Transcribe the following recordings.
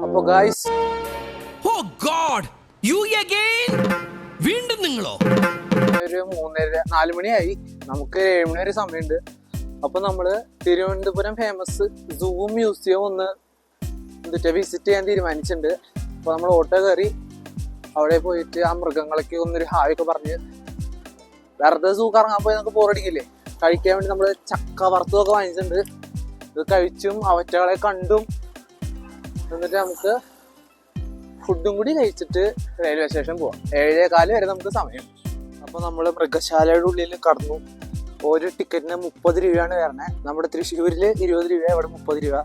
അപ്പൊ guys oh God you again വീണ്ടും നിങ്ങളോ? ഒരു മൂന്നര നാല് മണിയായി. നമുക്ക് ഏഴ് മണി വരെ സമയമുണ്ട്. അപ്പൊ നമ്മൾ തിരുവനന്തപുരം ഫേമസ് സൂ മ്യൂസിയം ഒന്ന് എന്നിട്ട് വിസിറ്റ് ചെയ്യാൻ തീരുമാനിച്ചിട്ടുണ്ട്. അപ്പൊ നമ്മൾ ഓട്ടോ കയറി അവിടെ പോയിട്ട് ആ മൃഗങ്ങളൊക്കെ ഒന്നൊരു ഹായ് ഒക്കെ പറഞ്ഞ് വെറുതെ സൂ കറങ്ങാൻ പോയി നമുക്ക് ബോറടിക്കില്ലേ കഴിക്കാൻ വേണ്ടി നമ്മൾ ചക്ക വറുത്തതൊക്കെ വാങ്ങിച്ചിട്ടുണ്ട്. ഇത് കഴിച്ചും അവറ്റകളെ കണ്ടും എന്നിട്ട് നമുക്ക് ഫുഡും കൂടി കഴിച്ചിട്ട് റെയിൽവേ സ്റ്റേഷൻ പോവാം. ഏഴേ കാൽ വരെ നമുക്ക് സമയം. അപ്പോൾ നമ്മൾ മൃഗശാലയുടെ ഉള്ളിൽ കടന്നു. ഒരു ടിക്കറ്റിന് മുപ്പത് രൂപയാണ് വരണേ. നമ്മുടെ തൃശ്ശൂരിൽ ഇരുപത് രൂപ ഇവിടെ മുപ്പത് രൂപ.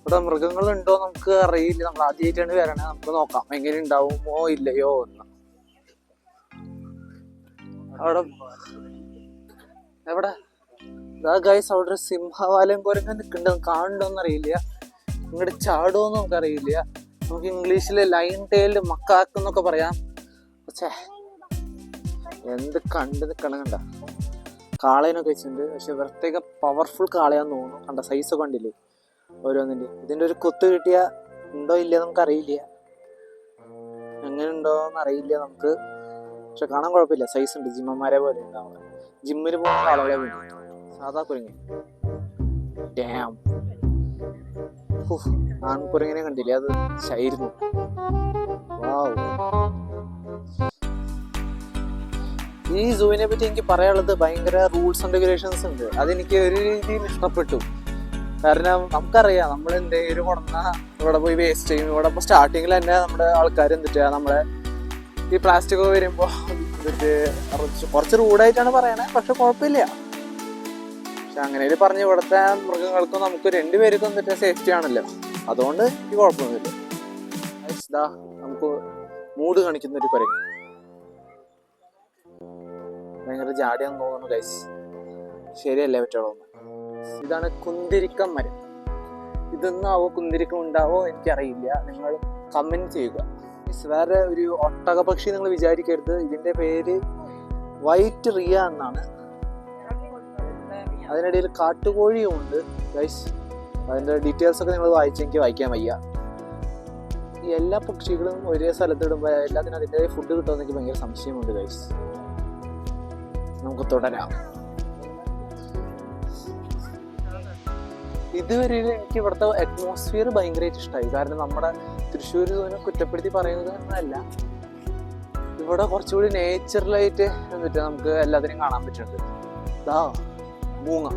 ഇവിടെ മൃഗങ്ങളുണ്ടോ നമുക്ക് അറിയില്ല. നമ്മൾ ആദ്യമായിട്ടാണ് വരണേ. നമുക്ക് നോക്കാം. എങ്ങനെ ഉണ്ടാവുമോ ഇല്ലയോ എന്ന്. അവിടെ എവിടെ? ഗൈസ് അവിടെ ഒരു സിംഹവാലയം പോലെ നിൽക്കുന്നുണ്ട്. കാണുന്നുണ്ടോ അറിയില്ല ഇങ്ങോട്ട് ചാടുമെന്ന് നമുക്കറിയില്ല. നമുക്ക് ഇംഗ്ലീഷിൽ ലൈൻ ടൈൽഡ് മക്കാക്ക് എന്നൊക്കെ പറയാം. പക്ഷേ എന്ത് കണ്ട് നിൽക്കണം കണ്ട. കാളേനൊക്കെ വെച്ചിട്ടുണ്ട്. പക്ഷെ പ്രത്യേക പവർഫുൾ കാളയാന്ന് തോന്നുന്നു. കണ്ട സൈസ് കണ്ടില്ലേ? ഓരോന്നിന്റെ. ഇതിന്റെ ഒരു കൊത്ത് കിട്ടിയ ഉണ്ടോ ഇല്ല നമുക്കറിയില്ല. എങ്ങനെ ഉണ്ടോന്ന് അറിയില്ല നമുക്ക്. പക്ഷെ കാണാൻ കുഴപ്പമില്ല. സൈസ് ഉണ്ട്. ജിമ്മന്മാരെ പോലെ ഉണ്ടാവുക. ജിമ്മിൽ പോകുന്ന കാളകളെ പോലെ സാധാ കുരുങ്ങി ഡാം ആൺകുരങ്ങിനെ കണ്ടില്ലേ? അത് ശായിരുന്നു. ഈ സൂവിനെ പറ്റി എനിക്ക് പറയാനുള്ളത് ഭയങ്കര റൂൾസ് ആൻഡ് റെഗുലേഷൻസ് ഉണ്ട്. അതെനിക്ക് ഒരു രീതിയിൽ ഇഷ്ടപ്പെട്ടു. കാരണം നമുക്കറിയാം നമ്മൾ എന്തെങ്കിലും കൊണ്ടുവന്ന ഇവിടെ പോയി വേസ്റ്റ് ചെയ്യും. ഇവിടെ ഇപ്പോൾ സ്റ്റാർട്ടിങ്ങിൽ തന്നെ നമ്മുടെ ആൾക്കാർ എന്തിട്ടാ? നമ്മളെ ഈ പ്ലാസ്റ്റിക് വരുമ്പോൾ എന്നിട്ട് കുറച്ച് റൂഡായിട്ടാണ് പറയണേ പക്ഷെ കുഴപ്പമില്ല. പക്ഷെ അങ്ങനെ പറഞ്ഞ് ഇവിടുത്തെ മൃഗങ്ങൾക്കും നമുക്ക് രണ്ടുപേർക്കും എന്നിട്ട് സേഫ്റ്റി ആണല്ലോ. അതുകൊണ്ട് ഈ കുഴപ്പമൊന്നുമില്ല നമുക്ക് മൂഡ് കാണിക്കുന്ന ഒരു കുരങ്ങ്. ഭയങ്കര ജാടിയാന്ന് തോന്നുന്നു ഗൈസ് ശരിയല്ലേ പറ്റുള്ളൂ ഇതാണ് കുന്തിരിക്കം മരം. ഇതൊന്നാവോ കുന്തിരിക്കം ഉണ്ടാവോ എനിക്കറിയില്ല. നിങ്ങൾ കമന്റ് ചെയ്യുക. വേറെ ഒരു ഒട്ടക പക്ഷി നിങ്ങൾ വിചാരിക്കരുത്. ഇതിന്റെ പേര് വൈറ്റ് റിയ എന്നാണ്. അതിനിടയിൽ കാട്ടുകോഴിയും ഉണ്ട്. ഗൈസ് അതിന്റെ ഡീറ്റെയിൽസ് ഒക്കെ നിങ്ങൾ വായിച്ചെങ്കിൽ വായിക്കാൻ വയ്യ. ഈ എല്ലാ പക്ഷികളും ഒരേ സ്ഥലത്ത് ഇടുമ്പോൾ എല്ലാത്തിനും അതിന്റെതായ ഫുഡ് കിട്ടുമെന്ന് എനിക്ക് ഭയങ്കര സംശയമുണ്ട് ഗൈസ് നമുക്ക് തുടരാം. ഇതുവരെ എനിക്ക് ഇവിടുത്തെ അറ്റ്മോസ്ഫിയർ ഭയങ്കരമായിട്ട് ഇഷ്ടമായി കാരണം നമ്മുടെ തൃശ്ശൂർ ഇതുവരെ കുറ്റപ്പെടുത്തി പറയുന്നത് എന്നല്ല ഇവിടെ കുറച്ചുകൂടി നേച്ചുറലായിട്ട് എന്നിട്ട് നമുക്ക് എല്ലാത്തിനും കാണാൻ പറ്റുന്നുണ്ട്. ദാ. മൂങ്ങ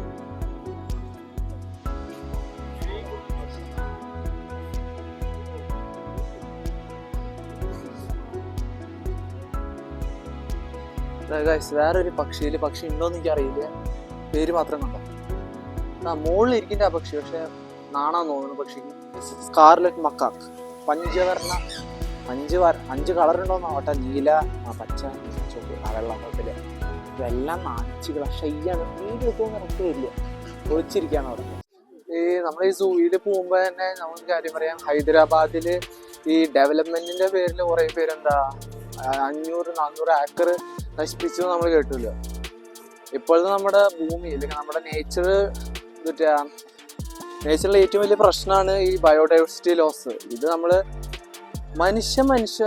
ഗൈസ് വേറൊരു പക്ഷിയിൽ പക്ഷി ഉണ്ടോന്ന് എനിക്ക് അറിയില്ല പേര് മാത്രം കണ്ടോ? ആ മുകളിൽ ഇരിക്കുന്ന ആ പക്ഷി പക്ഷെ നാണാന്ന് തോന്നുന്നു പക്ഷിക്ക് സ്കാർലെറ്റ് മക്കാക്ക് പഞ്ചവർണ അഞ്ച് വര അഞ്ച് കളർ ഉണ്ടോന്ന് ആവട്ടെ നീല ആ പച്ച ചുവപ്പ് ആ വെള്ളം കുഴപ്പമില്ല ഇതെല്ലാം നാച്ചുകൾ ഷയ്യാണ് വീടെടുത്തൊന്നും ഇറക്കി വരില്ല ഒളിച്ചിരിക്കുകയാണ് അവിടെ. ഈ നമ്മൾ ഈ സൂയിൽ പോകുമ്പോൾ തന്നെ നമുക്ക് കാര്യം പറയാം. ഹൈദരാബാദിൽ ഈ ഡെവലപ്മെന്റിന്റെ പേരിൽ കുറേ പേരെന്താ അഞ്ഞൂറ് നാന്നൂറ് ഏക്കർ നശിപ്പിച്ചു നമ്മൾ കേട്ടില്ല. ഇപ്പോഴത്തെ നമ്മുടെ ഭൂമി അല്ലെങ്കിൽ നമ്മുടെ നേച്ചർ മറ്റേ നേച്ചറിലെ ഏറ്റവും വലിയ പ്രശ്നമാണ് ഈ ബയോഡൈവേഴ്സിറ്റി ലോസ് ഇത് നമ്മൾ മനുഷ്യ മനുഷ്യ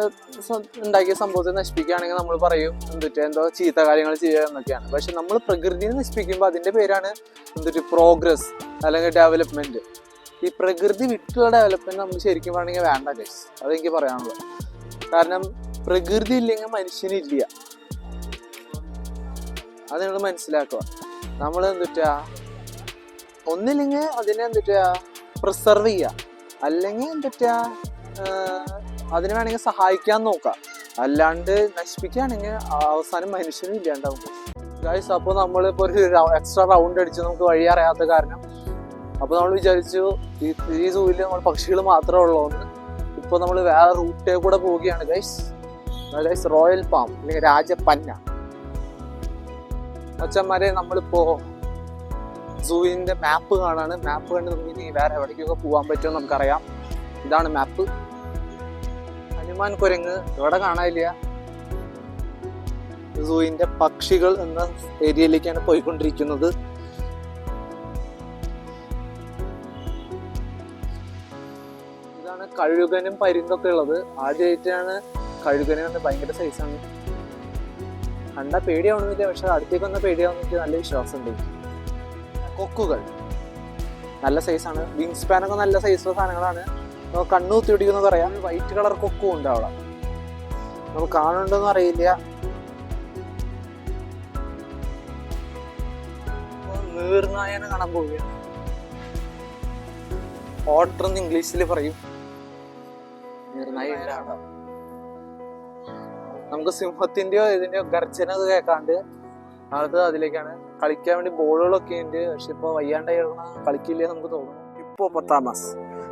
ഉണ്ടാക്കിയ സംഭവത്തെ നശിപ്പിക്കുകയാണെങ്കിൽ നമ്മൾ പറയും എന്തിട്ട് എന്തോ ചീത്ത കാര്യങ്ങൾ ചെയ്യുക എന്നൊക്കെയാണ്. പക്ഷെ നമ്മൾ പ്രകൃതിയെ നശിപ്പിക്കുമ്പോൾ അതിന്റെ പേരാണ് എന്തിട്ട് പ്രോഗ്രസ് അല്ലെങ്കിൽ ഡെവലപ്മെന്റ് ഈ പ്രകൃതി വിട്ടുള്ള ഡെവലപ്മെന്റ് നമ്മൾ ശരിക്കും പറയണമെങ്കിൽ വേണ്ട ഗൈസ് അതെനിക്ക് പറയാനുള്ളത്. കാരണം പ്രകൃതി ഇല്ലെങ്കിൽ മനുഷ്യനില്ല അത് നിങ്ങൾ മനസ്സിലാക്കുക. നമ്മൾ എന്തുറ്റ ഒന്നില്ലെങ്കിൽ അതിനെ എന്തിട്ടാ പ്രിസർവ് ചെയ്യുക. അല്ലെങ്കിൽ എന്തിട്ടാ അതിന് വേണമെങ്കിൽ സഹായിക്കാൻ നോക്കാം. അല്ലാണ്ട് നശിപ്പിക്കുകയാണെങ്കിൽ അവസാനം മനുഷ്യനും ഇല്ലാണ്ടാവും. ഗായ്സ് അപ്പോൾ നമ്മളിപ്പോൾ ഒരു എക്സ്ട്രാ റൗണ്ട് അടിച്ച് നമുക്ക് വഴി അറിയാത്ത കാരണം അപ്പോൾ നമ്മൾ വിചാരിച്ചു ഈ ഈ സൂവിൽ നമ്മൾ പക്ഷികൾ മാത്രമേ ഉള്ളൂ എന്ന്. ഇപ്പോൾ നമ്മൾ വേറെ റൂട്ടേ കൂടെ പോവുകയാണ് ഗൈസ് ഗൈസ് റോയൽ പാം അല്ലെങ്കിൽ രാജപ്പന്ന. അച്ഛന്മാരെ നമ്മളിപ്പോൾ സൂവിന്റെ മാപ്പ് കാണാണ്. മാപ്പ് കണ്ട് നമുക്ക് ഇനി വേറെ എവിടേക്കൊക്കെ പോകാൻ പറ്റുമോ നമുക്കറിയാം. ഇതാണ് മാപ്പ് ഹനുമാൻ കുരങ്ങ് ഇവിടെ കാണാനില്ല. സൂയിന്റെ പക്ഷികൾ എന്ന ഏരിയയിലേക്കാണ് പോയിക്കൊണ്ടിരിക്കുന്നത്. ഇതാണ് കഴുകനും പരിന്തൊക്കെ ഉള്ളത്. ആദ്യമായിട്ടാണ് കഴുകനെ കണ്ട് ഭയങ്കര സൈസാണ് കണ്ട പേടിയാവണമെന്നില്ല പക്ഷെ അടുത്തേക്ക് വന്ന പേടിയാവുന്നെനിക്ക് നല്ല വിശ്വാസമുണ്ട്. കൊക്കുകൾ. നല്ല സൈസാണ് വിങ് പാനൊക്കെ നല്ല സൈസുള്ള സാധനങ്ങളാണ്. നമുക്ക് കണ്ണു തിടിക്കുന്നു പറയാം. വൈറ്റ് കളർ കൊക്കും ഉണ്ട് അവിടെ. നമുക്ക് കാണുന്നുണ്ടോന്ന് അറിയില്ല. നീർനായനെ കാണാൻ പോവുകയാണ്. ഓട്ടർ എന്ന് ഇംഗ്ലീഷിൽ പറയും. നമുക്ക് സിംഹത്തിന്റെയോ ഇതിന്റെയോ ഗർജന കേൾക്കാണ്ട് അടുത്ത് അതിലേക്കാണ്. കളിക്കാൻ വേണ്ടി ബോളുകളൊക്കെ ഉണ്ട്. പക്ഷെ ഇപ്പൊ വയ്യാണ്ടായി കളിക്കില്ലേ നമുക്ക് തോന്നുന്നു. ഇപ്പോ പൊത്താമസ്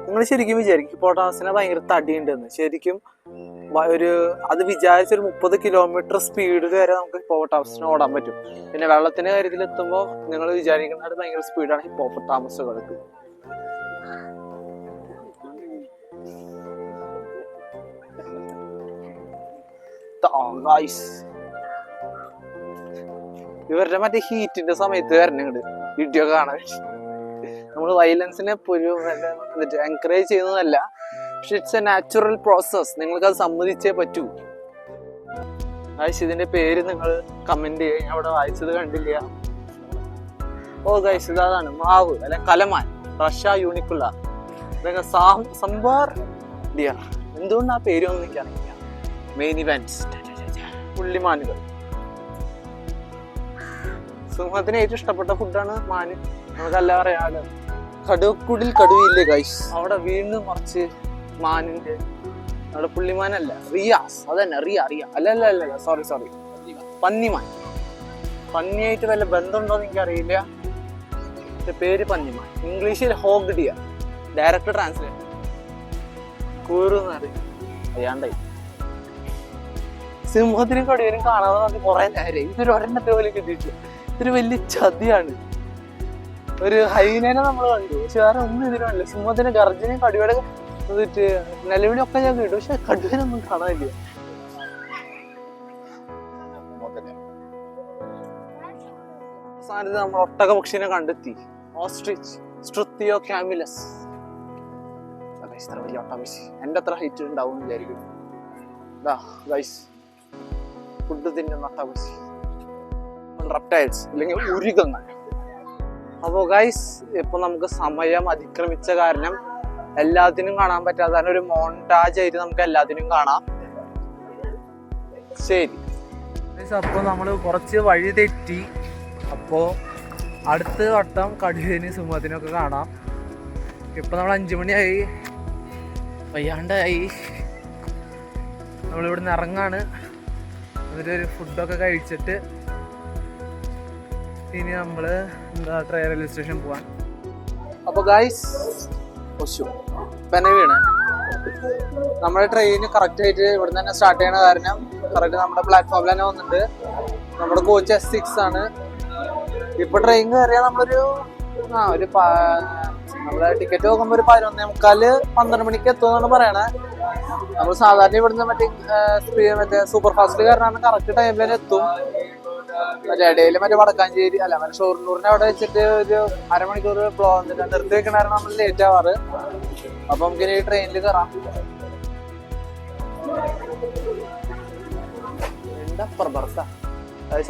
നിങ്ങൾ ശരിക്കും വിചാരിക്കും ഹിപ്പോട്ടാമസിനെ ഭയങ്കര തടിയുണ്ടെന്ന്. ശരിക്കും ഒരു അത് വിചാരിച്ച ഒരു മുപ്പത് കിലോമീറ്റർ സ്പീഡിൽ വരെ നമുക്ക് ഹിപ്പോട്ടാമസിന് ഓടാൻ പറ്റും. പിന്നെ വെള്ളത്തിന്റെ കാര്യത്തിൽ എത്തുമ്പോൾ നിങ്ങൾ വിചാരിക്കുന്നത് ഭയങ്കര സ്പീഡാണ് ഹിപ്പോപ്പൊട്ടാമസുകൾക്ക് ഇവരുടെ മറ്റേ ഹീറ്റിന്റെ സമയത്ത് വരണുണ്ട് വീഡിയോ കാണാൻ. നമ്മൾ വയലൻസിനെ എൻകറേജ് ചെയ്യുന്നതല്ല. പക്ഷെ ഇറ്റ്സ് എ നാച്ചുറൽ പ്രോസസ് നിങ്ങൾക്ക് അത് സമ്മതിച്ചേ പറ്റൂ. ഗൈസ് ഇതിന്റെ പേര് നിങ്ങൾ കമന്റ് ചെയ്യുക അവിടെ വായിച്ചത് കണ്ടില്ല. ഓ ഗൈസ് ഇതാണ് മാവ് അല്ലെ? കലമാൻ. റഷ്യ യൂണിക്കുള്ള ഇതൊക്കെ സംബാർ ഡിയർ എന്തുകൊണ്ട് ആ പേരൊന്നും എനിക്കറിയില്ല മെയിൻ ഇവന്റ്സ് പുള്ളിമാനുകൾ. സിംഹത്തിന് ഏറ്റവും ഇഷ്ടപ്പെട്ട ഫുഡാണ് മാന്. നമുക്കല്ല പറയാലോ. കടുക്കുടിൽ കടുവയില്ലേ ഗൈസ് അവിടെ വീണ്ടും മറിച്ച് മാനിന്റെ അവിടെ പുള്ളിമാനല്ല റിയാസ്. അതന്നെ റിയ റിയ. അല്ല അല്ല അല്ല സോറി സോറി പന്നിമാൻ. പന്നിയായിട്ട് വല്ല ബന്ധമുണ്ടോ എന്ന് എനിക്കറിയില്ല. പേര് പന്നിമാൻ. ഇംഗ്ലീഷിൽ ഹോഗ്ഡിയ ഡയറക്ടർ ട്രാൻസ്ലേറ്റ് കൂറുന്ന് അറിയാം അയ്യാണ്ടായി. സിംഹത്തിനും കടുവനും കാണാതെ കുറെ നേരം. ഇതൊരു ഒരെണ്ണത്തെ പോലെ കിട്ടിയിട്ടില്ല. ഇതൊരു വലിയ ചതിയാണ്. ഒരു ഹൈനേനെ നമ്മൾ കണ്ടു. പക്ഷെ വേറെ ഒന്നും ഇതിന് കണ്ടില്ല. സിംഹത്തിന് ഗർജനയും കടുവയുടെ നിലവിളി ഒക്കെ ഞാൻ കേട്ടു. പക്ഷെ കടുവനൊന്നും കാണാനില്ല. അവസാനത്ത് നമ്മൾ ഒട്ടക പക്ഷിനെ കണ്ടെത്തി. ഓസ്ട്രിച്ച് സ്ട്രുത്തിയോ കാമിലസ് ഇത്ര വലിയ ഒട്ടകപക്ഷി. എന്റെ അത്ര ഹൈറ്റ് ഉണ്ടാവും വിചാരിക്കും ഗൈസ് ഫുഡ് തിന്നുന്ന ഒട്ടകപക്ഷി. റെപ്റ്റൈൽസ് അല്ലെങ്കിൽ ഉരുകങ്ങൾ. അപ്പോൾ ഗൈസ് ഇപ്പൊ നമുക്ക് സമയം അതിക്രമിച്ച കാരണം എല്ലാത്തിനും കാണാൻ പറ്റാതെ ഒരു മോണ്ടാജ് ആയിട്ട് നമുക്ക് എല്ലാത്തിനും കാണാം. ശരി. അപ്പോൾ നമ്മൾ കുറച്ച് വഴി തെറ്റി. അപ്പോൾ അടുത്ത വട്ടം കടുവേന് സിംഹത്തിനൊക്കെ കാണാം. ഇപ്പൊ നമ്മൾ അഞ്ചു മണിയായി. വയ്യാണ്ടായി. നമ്മളിവിടുന്ന് ഇറങ്ങാണ്. എന്നിട്ട് ഒരു ഫുഡൊക്കെ കഴിച്ചിട്ട് ഇനി നമ്മൾ ട്രെയിൻ റെയിൽവേ സ്റ്റേഷൻ പോവാൻ? അപ്പൊ ഗായ്സ് പെന വീണ്. നമ്മുടെ ട്രെയിൻ കറക്റ്റ് ആയിട്ട് ഇവിടെ തന്നെ സ്റ്റാർട്ട് ചെയ്യണ കാരണം കറക്റ്റ് നമ്മുടെ പ്ലാറ്റ്ഫോമിൽ തന്നെ വന്നിട്ടുണ്ട്. നമ്മുടെ കോച്ച് എസ് സിക്സ് ആണ്. ഇപ്പൊ ട്രെയിൻ കയറിയാൽ നമ്മളൊരു ആ ഒരു നമ്മുടെ ടിക്കറ്റ് നോക്കുമ്പോൾ ഒരു പതിനൊന്നേ മുക്കാൽ പന്ത്രണ്ട് മണിക്ക് എത്തുമെന്നാണ് പറയണേ. നമ്മൾ സാധാരണ ഇവിടുന്ന് മറ്റേ മറ്റേ സൂപ്പർ ഫാസ്റ്റ് കാരണം കറക്റ്റ് ടൈമിൽ തന്നെ എത്തും. മറ്റേ ഇടയിൽ മറ്റേ വടക്കാഞ്ചേരി അല്ല മറ്റേ ഷൊർണൂറിന്റെ അവിടെ വെച്ചിട്ട് ഒരു അരമണിക്കൂർ ബ്ലോ നിർത്തി വെക്കണായിരുന്നു നമ്മൾ ലേറ്റ് ആവാറ്. അപ്പൊ നമുക്ക് ഈ ട്രെയിനിൽ കയറാം എന്താ പ്രബർത്ത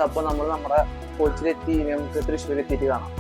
അപ്പൊ നമ്മൾ നമ്മുടെ കോച്ചിലെത്തി നമുക്ക് തൃശ്ശൂർ എത്തിയിട്ട് കാണാം.